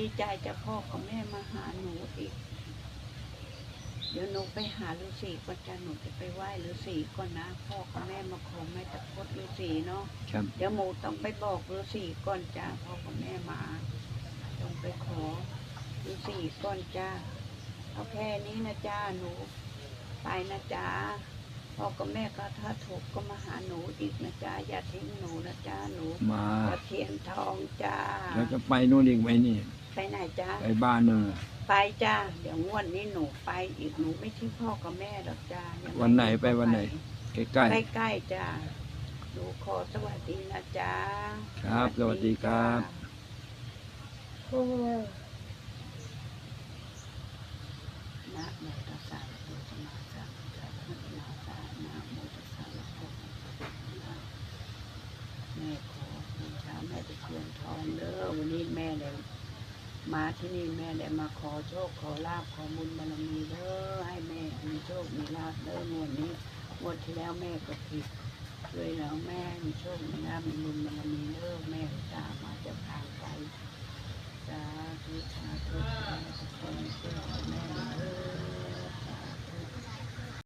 ดีใจจะพ่อกับแม่มาหาหนูอีก เดี๋ยวหนูไปหาฤาษีก่อนจ้ะหนูจะไปไหว้ฤาษีก่อนนะ พ่อกับแม่มาขอแม่ตะพดฤาษีเนาะ ครับ เดี๋ยวหมูต้องไปบอกฤาษีก่อนจ้าพ่อกับแม่มา ต้องไปขอฤาษีก่อนจ้าเอาแค่นี้นะจ้าหนู ไปนะจ้าพ่อกับแม่ก็ถ้าถูกก็มาหาหนูอีกนะจ้าอย่าทิ้งหนูนะจ้าหนูมาตะเทียนทองจ้า แล้วจะไปนู่นอีกไหมนี่ ไปไหนจ้าไปบ้านนู่นน่ะไปจ้าเดี๋ยวงวดนี้หนูไปอีกหนูไม่ทิ้งพ่อกับแม่หรอกจ้ายังงวันไหนไปวันไหน ใกล้ใกล้ๆจ้าหนูขอสวัสดีนะจ้าครับ สวัสดีครับ โอ้นะโมตัสสะภะคะวะโตอะระหะโตสัมมาสัมพุทธัสสะนะโมตัสสะภะคะวะโตอะระหะโตแม่ขอบูชาแม่ตะเคียนทองเด้อวันนี้แม่เลย มาที่นี่แม่ได้มาขอโชคขอลาบขอบุญบารมีเด้อให้แม่มีโชคมีลาบเด้องวดนี้งวดที่แล้วแม่ก็ผิดด้วยแล้วแม่มีโชคมีลาบมีบุญบารมีเด้อแม่ตามมาจากทางไกล